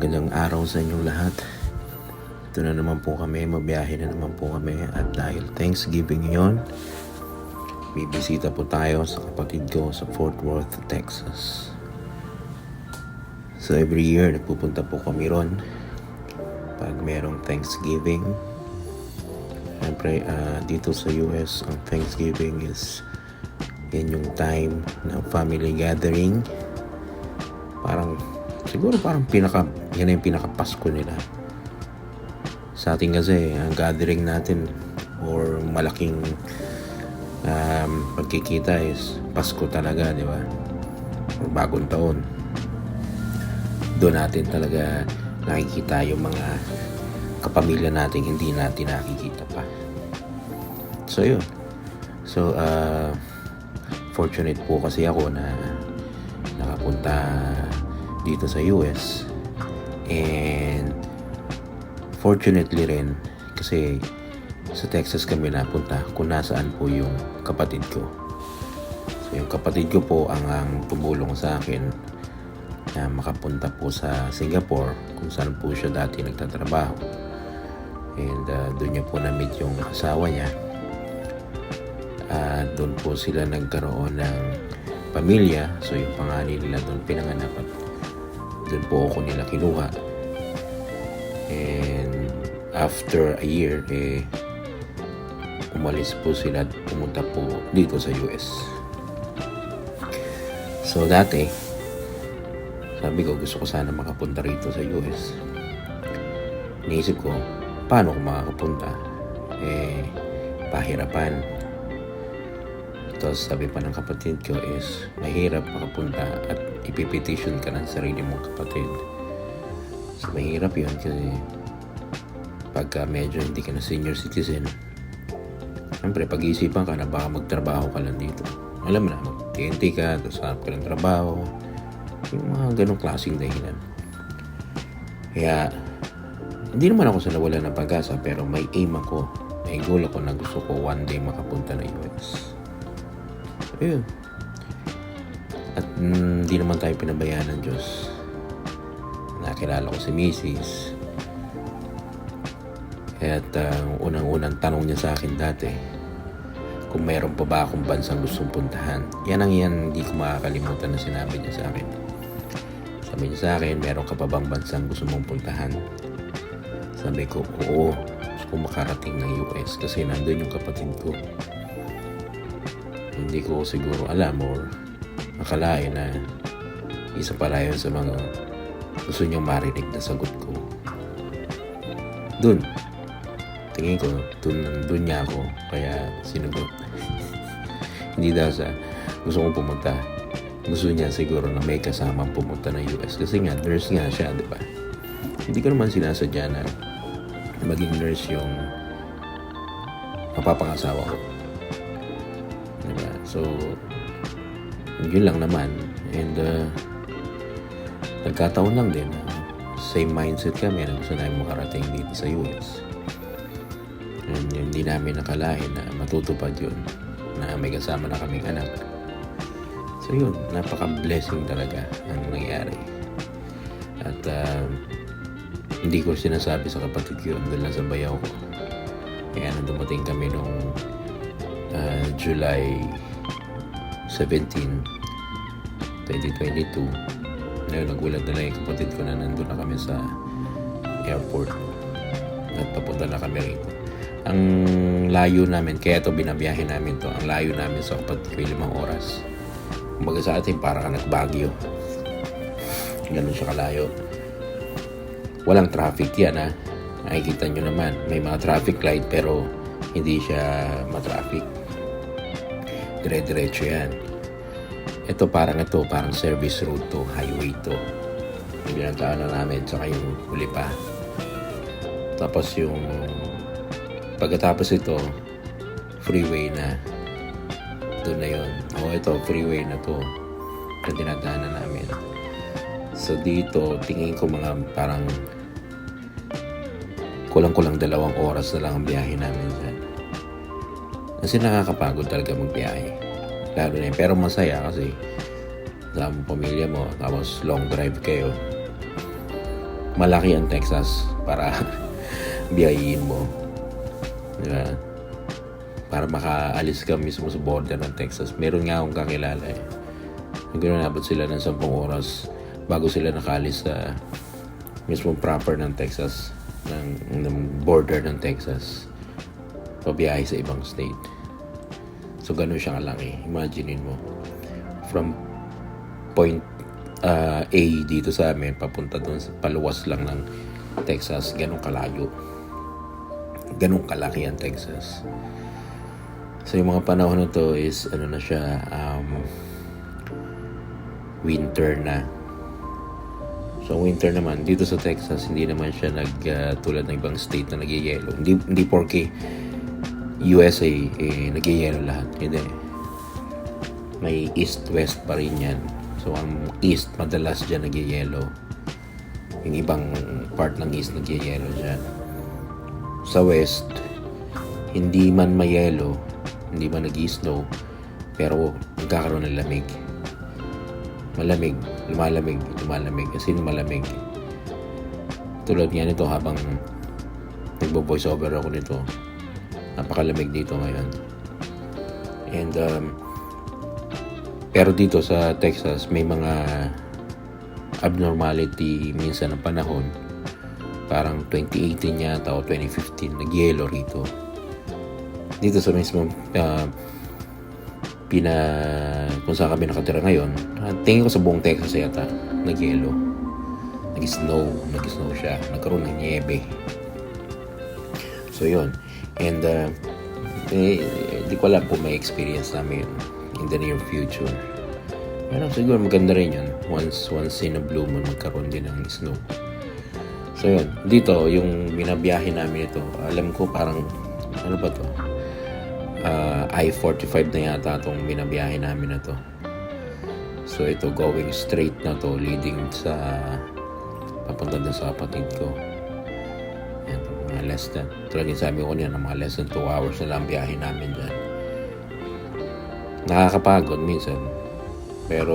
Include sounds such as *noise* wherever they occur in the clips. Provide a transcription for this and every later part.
magandang araw sa inyong lahat. Ito na naman po kami, mabiyahe na naman po kami at dahil Thanksgiving yon, bibisita po tayo sa kapatid ko sa Fort Worth, Texas. So every year, nagpupunta po kami ron pag merong Thanksgiving. Siyempre, ah, dito sa US, ang Thanksgiving is yan yung time ng family gathering. Siguro parang pinaka, yan na yung pinaka Pasko nila. Sa atin kasi, ang gathering natin or malaking um, pagkikita is Pasko talaga, di ba? Or bagong taon. Doon natin talaga nakikita yung mga kapamilya natin hindi natin nakikita pa. So, yun. So, uh, fortunate po kasi ako na nakapunta dito sa US. And fortunately rin kasi sa Texas kami napunta kung nasaan po yung kapatid ko. So, yung kapatid ko po ang, ang tumulong sa akin na makapunta po sa Singapore kung saan po siya dati nagtatrabaho. And uh, doon niya po na-meet yung asawa niya. At doon po sila nagkaroon ng pamilya. So yung panganay nila doon pinanganak at doon po ako nila kinuha. And after a year, eh, umalis po sila at pumunta po dito sa US. So dati, sabi ko gusto ko sana makapunta rito sa US. Naisip ko, paano ko makakapunta? Eh, pahirapan. Tapos sabi pa ng kapatid ko is, mahirap makapunta at ipipetition ka ng sarili mong kapatid. So, mahirap yun kasi pagka medyo hindi ka na senior citizen, siyempre pag-iisipan ka na baka magtrabaho ka lang dito. Alam na, mag-TNT ka, tapos hanap ka ng trabaho. Yung mga ganong klaseng dahilan. Kaya, hindi naman ako sa nawala ng pag-asa pero may aim ako, may goal ako na gusto ko one day makapunta na US. So, yun. At mm, hindi naman tayo pinabayaan ng Diyos. Nakilala ko si Mrs. At uh, unang-unang tanong niya sa akin dati, kung mayroon pa ba akong bansang gustong puntahan. Yan ang yan, hindi ko makakalimutan na sinabi niya sa akin. Sabi niya sa akin, meron ka pa bang bansang gusto mong puntahan? Sabi ko, oo. Gusto ko makarating ng US kasi nandun yung kapatid ko. Hindi ko siguro alam or akalain na isa pala yun sa mga gusto niyang marinig na sagot ko. Dun. Tingin ko, dun, dun niya ako. Kaya sinagot. *laughs* Hindi daw sa gusto kong pumunta. Gusto niya siguro na may kasamang pumunta ng US. Kasi nga, nurse nga siya, di ba? Hindi ko naman sinasadya na maging nurse yung mapapangasawa ko. Diba? So, yun lang naman. And, uh, nagkataon lang din same mindset kami na gusto namin makarating dito sa US. And hindi namin nakalain na matutupad yun na may kasama na kaming anak. So yun, napaka-blessing talaga ang nangyari. At uh, hindi ko sinasabi sa kapatid ko yun dahil nasa bayaw ko. Kaya nang dumating kami nung uh, July 17, 2022, ngayon nagulat na lang yung kapatid ko na nandun na kami sa airport. At papunta na kami rito. Ang layo namin, kaya ito binabiyahe namin to, ang layo namin sa kapatid ko limang oras. Kumbaga sa atin, para ka nagbagyo. Ganun siya kalayo. Walang traffic yan ha. Nakikita nyo naman, may mga traffic light pero hindi siya matraffic. Dire-diretso yan. Ito parang ito, parang service road to, highway to. Ginagawa na namin, tsaka yung huli pa. Tapos yung pagkatapos ito, freeway na. Doon na yun. O ito, freeway na to. Na dinadaanan namin. So dito, tingin ko mga parang kulang-kulang dalawang oras na lang ang biyahe namin dyan. Kasi nakakapagod talaga magbiyahe. Lalo na yun. Pero masaya kasi kasama mo pamilya mo, tapos long drive kayo. malaki ang Texas para *laughs* biyayin mo. Diba? Para makaalis ka mismo sa border ng Texas. Meron nga akong kakilala eh. Siguro nabot sila ng 10 oras bago sila nakalis sa mismo proper ng Texas ng, ng border ng Texas pabiyahe sa ibang state. So ganun siya kalaki. Imaginein mo. From point uh, A dito sa amin papunta doon sa paluwas lang ng Texas ganun kalayo. Ganun kalaki ang Texas. So yung mga panahon na to is ano na siya um, winter na. So winter naman. Dito sa Texas hindi naman siya nag uh, tulad ng ibang state na nagyayelo. Hindi hindi porke USA eh nagyayelo lahat. Hindi. May east west pa rin 'yan. So ang east madalas diyan nagyayelo. Yung ibang part ng east nagyayelo diyan. Sa west hindi man mayelo, hindi man nag-snow, pero nagkakaroon ng lamig malamig, lumalamig, lumalamig, as in malamig. Tulad nga nito habang nagbo-voice over ako nito, napakalamig dito ngayon. And, um, pero dito sa Texas, may mga abnormality minsan ng panahon. Parang 2018 yata o 2015, nagyelo rito. Dito sa mismo uh, pina kung saan kami nakatira ngayon ah, tingin ko sa buong Texas yata nagyelo nag-snow nag-snow siya nagkaroon ng niebe so yun and uh, eh, di ko alam kung may experience namin in the near future pero siguro maganda rin yun once once in a blue moon magkaroon din ng snow so yun dito yung binabiyahe namin ito alam ko parang ano ba to uh, I-45 na yata itong binabiyahe namin na to. So ito going straight na to leading sa papunta dun sa kapatid ko. Yan, less than. Tulad yung sabi ko niya, mga less than 2 hours na lang biyahe namin dyan. Nakakapagod minsan. Pero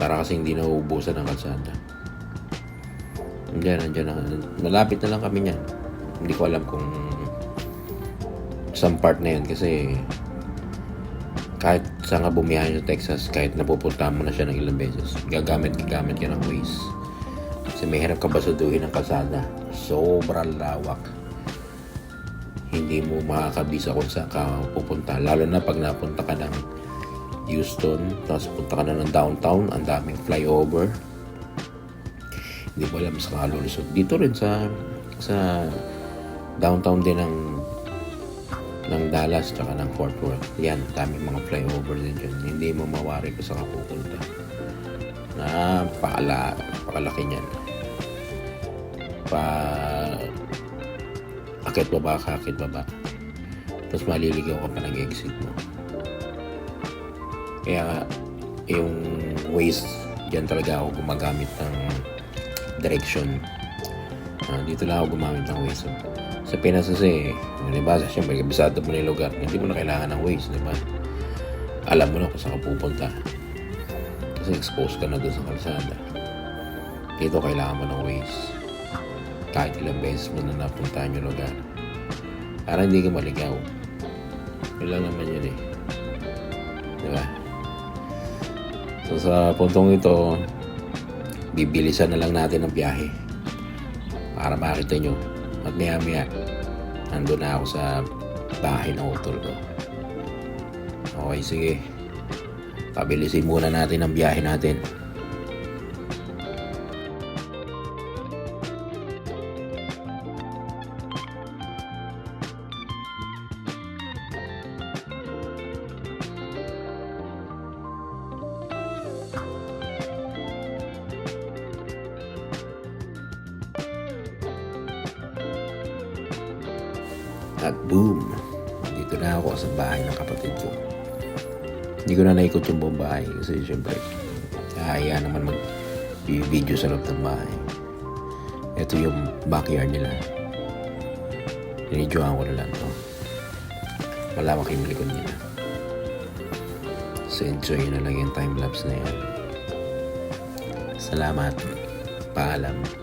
para kasi hindi na uubusan ng kalsada. Nandiyan, nandiyan na. Malapit na lang kami niyan. Hindi ko alam kung some part na yun kasi kahit saan ka bumiyahe sa Texas, kahit napupunta mo na siya ng ilang beses, gagamit, gagamit ka ng Waze. Kasi may hirap ka basaduhin ng kalsada. Sobrang lawak. Hindi mo makakabisa kung saan ka pupunta. Lalo na pag napunta ka ng Houston, tapos punta ka na ng downtown, ang daming flyover. Hindi mo alam sa kalulusot. Dito rin sa sa downtown din ng ng Dallas tsaka ng Fort Worth. Yan, daming mga flyover din dyan. Hindi mo mawari ko sa kapupunta. Napakala, pakalaki niyan. Pa akit baba ka, akit baba. Tapos maliligaw ka pa nag-exit mo. Kaya yung waste, dyan talaga ako gumagamit ng direction. Ah, dito lang ako gumamit ng waste. Sa Pinas kasi, di ba, siyempre, kabisado mo na yung lugar. Hindi mo na kailangan ng Waze, di ba? Alam mo na kung saan ka pupunta. Kasi exposed ka na doon sa kalsada. Dito, kailangan mo ng Waze. Kahit ilang beses mo na napuntahan yung lugar. Para hindi ka maligaw. Yun lang naman yun eh. Di ba? So, sa puntong ito, bibilisan na lang natin ang biyahe para makita nyo at maya maya, nandun na ako sa bahay ng utol ko. Okay, sige. Pabilisin muna natin ang biyahe natin. At boom, dito na ako sa bahay ng kapatid ko. Hindi ko na naikot yung buong bahay kasi syempre, kaya naman mag-video sa loob ng bahay. Ito yung backyard nila. Binidyohan ko na lang to. Malawak yung likod nila. So enjoy na lang yung time lapse na yan. Salamat. Paalam.